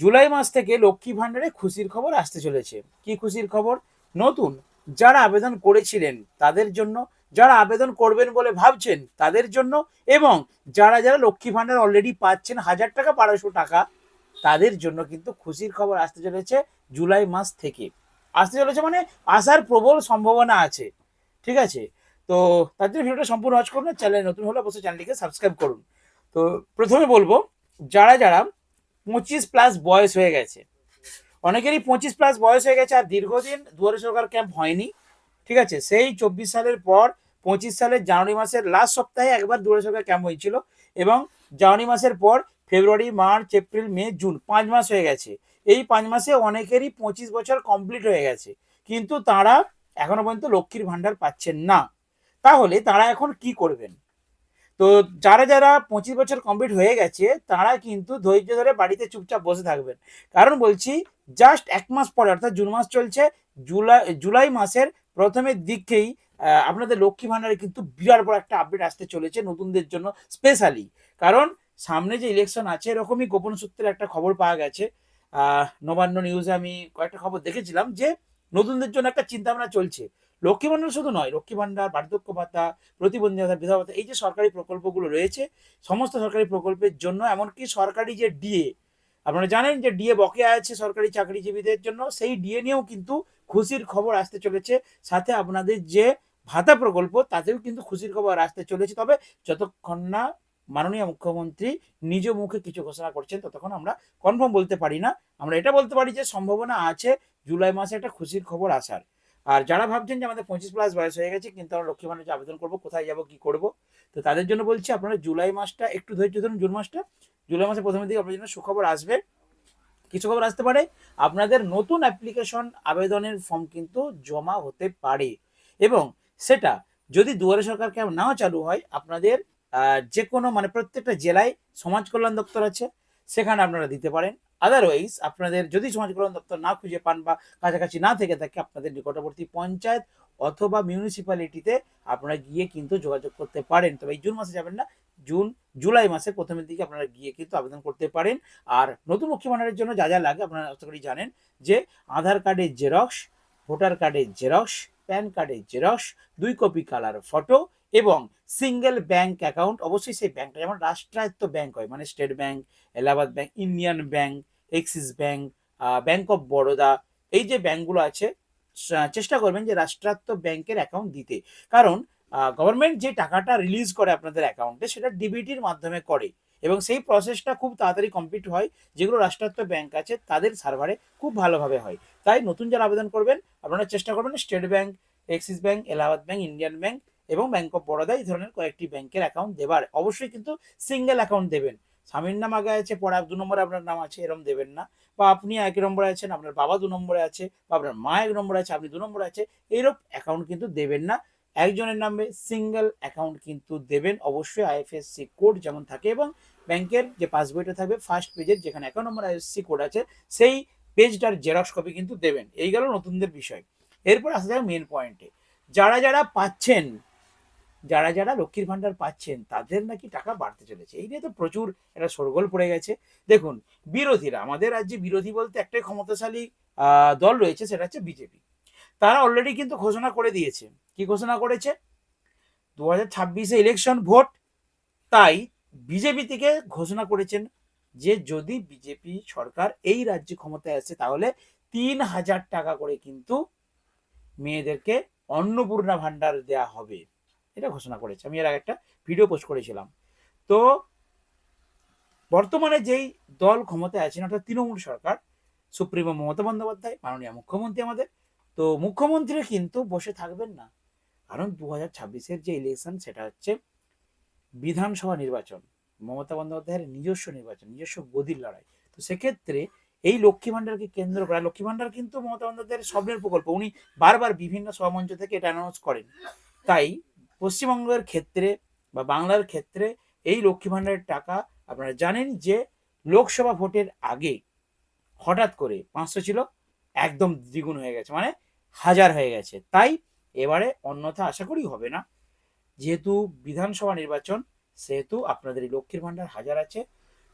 জুলাই মাস থেকে লক্ষ্মী ভাণ্ডারে খুশির খবর আসতে চলেছে। কি খুশির খবর? নতুন, যারা আবেদন করেছিলেন তাদের জন্য, যারা আবেদন করবেন বলে ভাবছেন তাদের জন্য এবং যারা যারা লক্ষ্মী ভাণ্ডার অলরেডি পাচ্ছেন হাজার টাকা, বারোশো টাকা, তাদের জন্য কিন্তু খুশির খবর আসতে চলেছে জুলাই মাস থেকে। আসতে চলেছে মানে আসার প্রবল সম্ভাবনা আছে, ঠিক আছে? তো তার জন্য ভিডিওটা সম্পূর্ণ ওয়াচ করুন চ্যানেল নতুন হলে অবশ্যই চ্যানেলটিকে সাবস্ক্রাইব করুন। তো প্রথমে বলব, যারা যারা পঁচিশ প্লাস বয়স হয়ে গেছে। অনেকেরই পঁচিশ প্লাস বয়স হয়ে গেছে আর দীর্ঘদিন দুয়ারে সরকার ক্যাম্প হয়নি, ঠিক আছে? সেই চব্বিশ সালের পর পঁচিশ সালের জানুয়ারি মাসের লাস্ট সপ্তাহে একবার দুয়ারে সরকার ক্যাম্প হয়েছিল এবং জানুয়ারি মাসের পর February, March, April, May, June পাঁচ মাস হয়ে গেছে। এই পাঁচ মাসে অনেকেরই পঁচিশ বছর কমপ্লিট হয়ে গেছে, কিন্তু তারা এখনও পর্যন্ত লক্ষ্মীর ভাণ্ডার পাচ্ছেন না। তাহলে তারা এখন কি করবেন? তো যারা যারা পঁচিশ বছর কমপ্লিট হয়ে গেছে, তারা কিন্তু ধৈর্য ধরে বাড়িতে চুপচাপ বসে থাকবেন। কারণ বলছি জাস্ট এক মাস পরে, অর্থাৎ জুন মাস চলছে, জুলাই জুলাই মাসের প্রথমের দিকেই আপনাদের লক্ষ্মী ভাণ্ডারে কিন্তু বিরাট বড় একটা আপডেট আসতে চলেছে নতুনদের জন্য স্পেশালি কারণ সামনে যে ইলেকশন আছে, এরকমই গোপন সূত্রে একটা খবর পাওয়া গেছে। নবান্ন নিউজে আমি কয়েকটা খবর দেখেছিলাম যে, নতুনদের জন্য একটা চিন্তা ভাবনা চলছে। লক্ষ্মী ভাণ্ডার শুধু নয়, লক্ষ্মী ভাণ্ডার বার্ধক্য ভাতা, প্রতিবন্ধী ভাতা, বিধবা ভাতা, এই যে সরকারি প্রকল্পগুলো রয়েছে, সমস্ত সরকারি প্রকল্পের জন্য, এমনকি সরকারি যে ডিএ আপনারা জানেন যে ডিএ বকেয়া আছে সরকারি চাকরিজীবীদের জন্য, সেই ডিএ নিয়েও কিন্তু খুশির খবর আসতে চলেছে। সাথে আপনাদের যে ভাতা প্রকল্প, তাতেও কিন্তু খুশির খবর আসতে চলেছে। তবে যতক্ষণ না মাননীয় মুখ্যমন্ত্রী নিজ মুখে কিছু ঘোষণা করছেন, ততক্ষণ আমরা কনফার্ম বলতে পারি না। আমরা এটা বলতে পারি যে সম্ভাবনা আছে, জুলাই মাসে একটা খুশির খবর আসার। আর যারা ভাবছেন যে আমাদের পঁচিশ প্লাস বয়স হয়ে গেছে, কিন্তু আমরা লক্ষ্মী ভাণ্ডারে আবেদন করব, কোথায় যাব, কি করব, তো তাদের জন্য বলছি আপনারা জুলাই মাসটা, একটু ধৈর্য ধরুন জুন মাসটা। জুলাই মাসের প্রথমের দিকে আপনার জন্য সুখবর আসবে। কিছু খবর আসতে পারে, আপনাদের নতুন অ্যাপ্লিকেশন আবেদনের ফর্ম কিন্তু জমা হতে পারে। এবং সেটা যদি দুয়ারে সরকার ক্যাম্প নাও চালু হয়, আপনাদের যে কোনো মানে প্রত্যেকটা জেলায় সমাজ কল্যাণ দপ্তর আছে, সেখানে আপনারা দিতে পারেন। আদারওয়াইজ আপনাদের যদি সমাজ কল্যাণ দপ্তর না খুঁজে পান বা কাছাকাছি না থেকে থাকে, আপনাদের নিকটবর্তী পঞ্চায়েত অথবা মিউনিসিপ্যালিটিতে আপনারা গিয়ে কিন্তু যোগাযোগ করতে পারেন। তবে জুন মাসে যাবেন না, জুন, জুলাই মাসের প্রথমের দিকে আপনারা গিয়ে কিন্তু আবেদন করতে পারেন। আর নতুন লক্ষ্মী ভাণ্ডারের জন্য যা যা লাগে আপনারা আশা করি জানেন যে, আধার কার্ডের জেরক্স, ভোটার কার্ডের জেরক্স, প্যান কার্ডের জেরক্স, দুই কপি কালার ফটো এবং সিঙ্গেল ব্যাংক অ্যাকাউন্ট অবশ্যই সেই ব্যাংকটা যেমন রাষ্ট্রায়ত্ত ব্যাংক হয় মানে State Bank Allahabad Bank Indian Bank Axis Bank Bank of Baroda এই যে ব্যাংকগুলো আছে চেষ্টা করবেন যে রাষ্ট্রায়ত্ত ব্যাংকের অ্যাকাউন্ট দিতে। কারণ গভর্নমেন্ট যে টাকাটা রিলিজ করে আপনাদের অ্যাকাউন্টে সেটা ডিবিটির মাধ্যমে করে। এবং সেই প্রসেসটা খুব তাড়াতাড়ি কমপ্লিট হয়, যেগুলো রাষ্ট্রায়ত্ত ব্যাংক আছে, তাদের সার্ভারে খুব ভালোভাবে হয়। তাই নতুন যারা আবেদন করবেন, আপনারা চেষ্টা করবেন State Bank Axis Bank Allahabad Bank Indian Bank এবং ব্যাংক অফ বরোদা এই ধরনের কয়েকটি ব্যাংকের অ্যাকাউন্ট দেবার। অবশ্যই কিন্তু সিঙ্গেল অ্যাকাউন্ট দেবেন। স্বামীর নাম আগে আছে, পরে দু নম্বরে আপনার নাম আছে এরকম দেবেন না। বা আপনি এক নম্বরে আছেন, আপনার বাবা দু নম্বরে আছে, বা আপনার মা এক নম্বরে আছে, আপনি দু নম্বরে আছে এইরকম অ্যাকাউন্ট কিন্তু দেবেন না। একজনের নামে সিঙ্গেল অ্যাকাউন্ট কিন্তু দেবেন, অবশ্যই আইএফএসসি কোড যেমন থাকে এবং ব্যাংকের যে পাসবইটা থাকবে ফার্স্ট পেজের যেখানে অ্যাকাউন্ট নম্বর আইএফএসসি কোড আছে, সেই পেজটার জেরক্স কপি কিন্তু দেবেন। এই গেল নতুনদের বিষয়। এরপর আসা যাক মেন পয়েন্টে যারা যারা পাচ্ছেন যারা যারা লক্ষ্মীর ভাণ্ডার পাচ্ছেন, তাদের নাকি টাকা বাড়তে চলেছে। এই নিয়ে তো প্রচুর একটা সরগোল পড়ে গেছে। দেখুন, বিরোধীরা, আমাদের রাজ্যে বিরোধী বলতে একটাই ক্ষমতাশালী দল রয়েছে, সেটা হচ্ছে বিজেপি। তারা অলরেডি কিন্তু ঘোষণা করে দিয়েছে। কি ঘোষণা করেছে? দু হাজার ছাব্বিশে ইলেকশন ভোট তাই বিজেপি থেকে ঘোষণা করেছেন যে, যদি বিজেপি সরকার এই রাজ্যে ক্ষমতায় আসে, তাহলে তিন হাজার টাকা করে কিন্তু মেয়েদেরকে অন্নপূর্ণা ভাণ্ডার দেয়া হবে। এটা ঘোষণা করেছে। আমি এর আগে একটা ভিডিও পোস্ট করেছিলাম। তো বর্তমানে যেই দল ক্ষমতায় আছেন, অর্থাৎ তৃণমূল সরকার, সুপ্রিমো মমতা বন্দ্যোপাধ্যায়, মাননীয় মুখ্যমন্ত্রী আমাদের, তো মুখ্যমন্ত্রী কিন্তু বসে থাকবেন না। কারণ দু হাজার ছাব্বিশের যে ইলেকশন সেটা হচ্ছে বিধানসভা নির্বাচন, মমতা বন্দ্যোপাধ্যায়ের নিজস্ব নির্বাচন, নিজস্ব গদির লড়াই। তো সেক্ষেত্রে এই লক্ষ্মী ভাণ্ডারকে কেন্দ্র করে লক্ষ্মী ভাণ্ডার কিন্তু মমতা বন্দ্যোপাধ্যায়ের স্বপ্নের প্রকল্প। উনি বারবার বিভিন্ন সভামঞ্চ থেকে এটা অ্যানাউন্স করেন। তাই পশ্চিমবঙ্গের ক্ষেত্রে বা বাংলার ক্ষেত্রে এই লক্ষ্মী ভাণ্ডারের টাকা আপনারা জানেন যে লোকসভা ভোটের আগে হঠাৎ করে পাঁচশো ছিল, একদম দ্বিগুণ হয়ে গেছে মানে হাজার হয়ে গেছে। তাই এবারে অন্যথা আশা করি হবে না। যেহেতু বিধানসভা নির্বাচন, সেহেতু আপনাদের এই লক্ষ্মীর ভাণ্ডার হাজার আছে।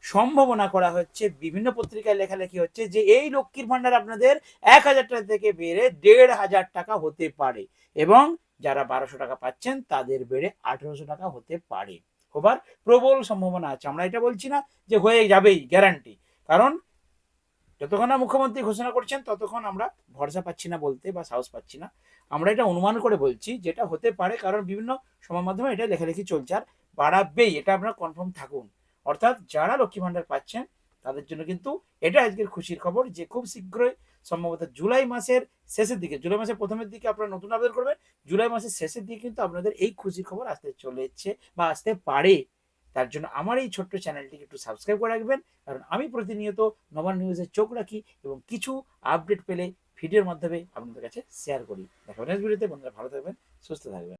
সম্ভাবনা করা হচ্ছে, বিভিন্ন পত্রিকায় লেখালেখি হচ্ছে যে এই লক্ষ্মীর ভাণ্ডার আপনাদের এক হাজার টাকা থেকে বেড়ে দেড় হাজার টাকা হতে পারে। এবং যারা বারোশো টাকা পাচ্ছেন, তাদের বেড়ে আঠেরোশো টাকা হতে পারে। হবার প্রবল সম্ভাবনা আছে। আমরা এটা বলছি না যে হয়ে যাবেই গ্যারান্টি কারণ যতক্ষণ না মুখ্যমন্ত্রী ঘোষণা করছেন, ততক্ষণ আমরা ভরসা পাচ্ছি না বলতে বা সাহস পাচ্ছি না। আমরা এটা অনুমান করে বলছি যেটা হতে পারে, কারণ বিভিন্ন সময় মাধ্যমে এটা লেখালেখি চলছে আর বাড়াবেই। এটা আপনারা কনফার্ম থাকুন। অর্থাৎ যারা লক্ষ্মী ভান্ডার পাচ্ছেন, তাদের জন্য কিন্তু এটা আজকের খুশির খবর যে খুব শীঘ্রই সম্ভবত জুলাই মাসের শেষের দিকে, জুলাই মাসের প্রথমের দিকে আপনারা নতুন আবেদন করবেন, জুলাই মাসের শেষের দিকে কিন্তু আপনাদের এই খুশির খবর আসতে চলেছে বা আসতে পারে। তার জন্য আমার এই ছোট্ট চ্যানেলটিকে একটু সাবস্ক্রাইব করে রাখবেন, কারণ আমি প্রতিনিয়ত নবান নিউজে চোখ রাখি এবং কিছু আপডেট পেলে ভিডিওর মাধ্যমে আপনাদের কাছে শেয়ার করি। দেখা নেক্সট ভিডিওতে বন্ধুরা ভালো থাকবেন, সুস্থ থাকবেন।